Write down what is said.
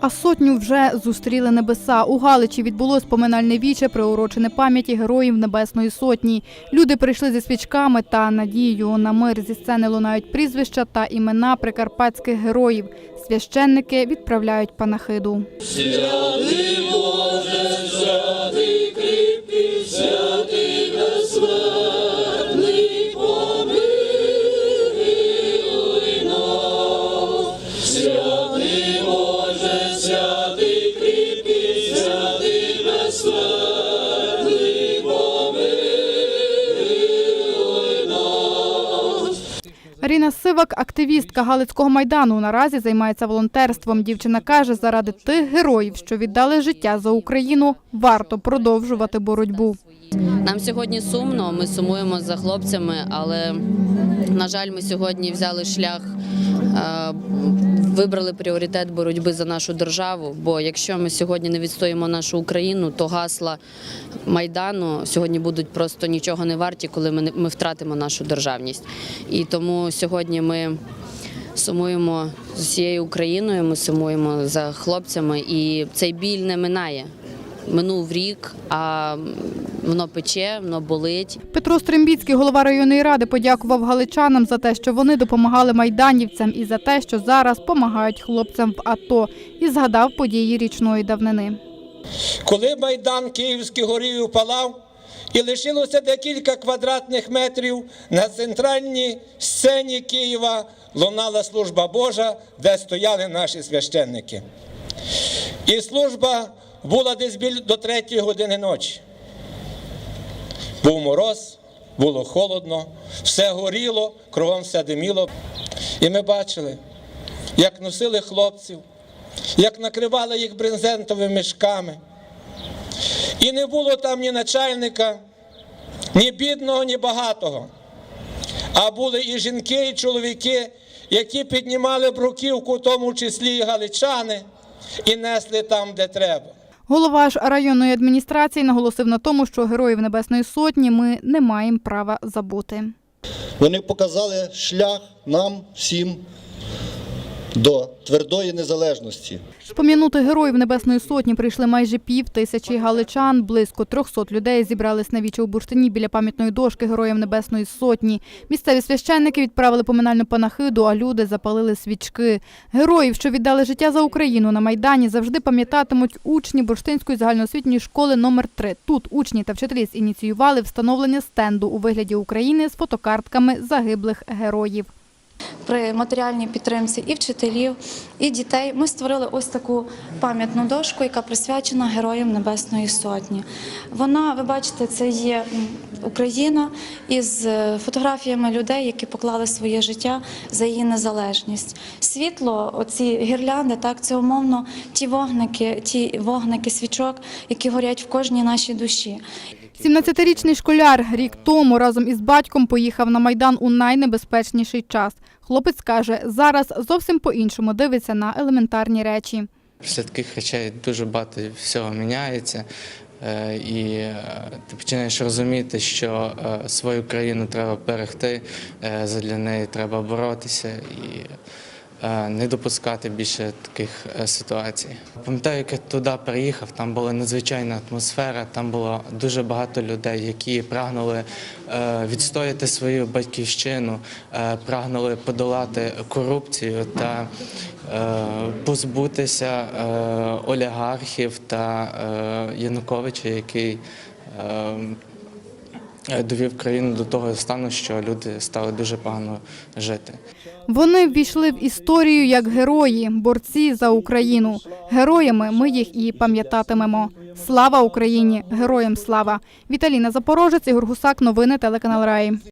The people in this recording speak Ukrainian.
А сотню вже зустріли небеса. У Галичі відбулось поминальне віче, приурочене пам'яті героїв Небесної Сотні. Люди прийшли зі свічками та надією на мир. Зі сцени лунають прізвища та імена прикарпатських героїв. Священники відправляють панахиду. Аріна Сивак, активістка Галицького майдану, наразі займається волонтерством. Дівчина каже, заради тих героїв, що віддали життя за Україну, варто продовжувати боротьбу. Нам сьогодні сумно, ми сумуємо за хлопцями, але на жаль, ми сьогодні взяли шлях, е, вибрали пріоритет боротьби за нашу державу. Бо якщо ми сьогодні не відстоїмо нашу Україну, то гасла майдану сьогодні будуть просто нічого не варті, коли ми ми втратимо нашу державність. І тому сьогодні ми. Сумуємо з усією Україною, ми сумуємо за хлопцями, і цей біль не минає. Минув рік, а воно пече, воно болить. Петро Стрембіцький, голова районної ради, подякував галичанам за те, що вони допомагали майданівцям, і за те, що зараз допомагають хлопцям в АТО, і згадав події річної давнини. Коли Майдан Київський горів і палав, і лишилося декілька квадратних метрів на центральній сцені Києва лунала служба Божа, де стояли наші священники. І служба була десь біль до третьої години ночі. Був мороз, було холодно, все горіло, кругом все диміло. І ми бачили, як носили хлопців, як накривали їх брезентовими мішками. І не було там ні начальника, ні бідного, ні багатого. А були і жінки, і чоловіки, які піднімали бруківку, в тому числі і галичани, і несли там, де треба. Голова ж районної адміністрації наголосив на тому, що героїв Небесної Сотні ми не маємо права забути. Вони показали шлях нам всім до твердої незалежності. Спом'янути героїв Небесної Сотні прийшли майже пів тисячі галичан. Близько 300 людей зібрались на віче у бурштині біля пам'ятної дошки Героям Небесної Сотні. Місцеві священники відправили поминальну панахиду, а люди запалили свічки. Героїв, що віддали життя за Україну на Майдані, завжди пам'ятатимуть учні Бурштинської загальноосвітньої школи номер 3 Тут учні та вчителі ініціювали встановлення стенду у вигляді України з фотокартками загиблих героїв. При матеріальній підтримці і вчителів, і дітей ми створили ось таку пам'ятну дошку, яка присвячена Героям Небесної Сотні. Вона, ви бачите, це є Україна із е, фотографіями людей, які поклали своє життя за її незалежність. Світло, оці гірлянди, так це умовно ті вогники, ті вогники свічок, які горять в кожній нашій душі. 17-річний школяр рік тому разом із батьком поїхав на Майдан у найнебезпечніший час. Хлопець каже, зараз зовсім по-іншому дивиться на елементарні речі. Після таких речей дуже багато всього міняється, е, і е, ти починаєш розуміти, що е, свою країну треба берегти, за для неї треба боротися і не допускати більше таких е, ситуацій. Пам'ятаю, як я туди приїхав, там була надзвичайна атмосфера, там було дуже багато людей, які прагнули е, відстояти свою батьківщину, е, прагнули подолати корупцію та е, позбутися е, олігархів та е, Януковича, який е, довів країну до того стану, що люди стали дуже погано жити. Вони ввійшли в історію як герої, борці за Україну. Героями ми їх і пам'ятатимемо. Слава Україні! Героям слава! Віталіна Запорожець, Ігор Гусак, новини телеканал Раї.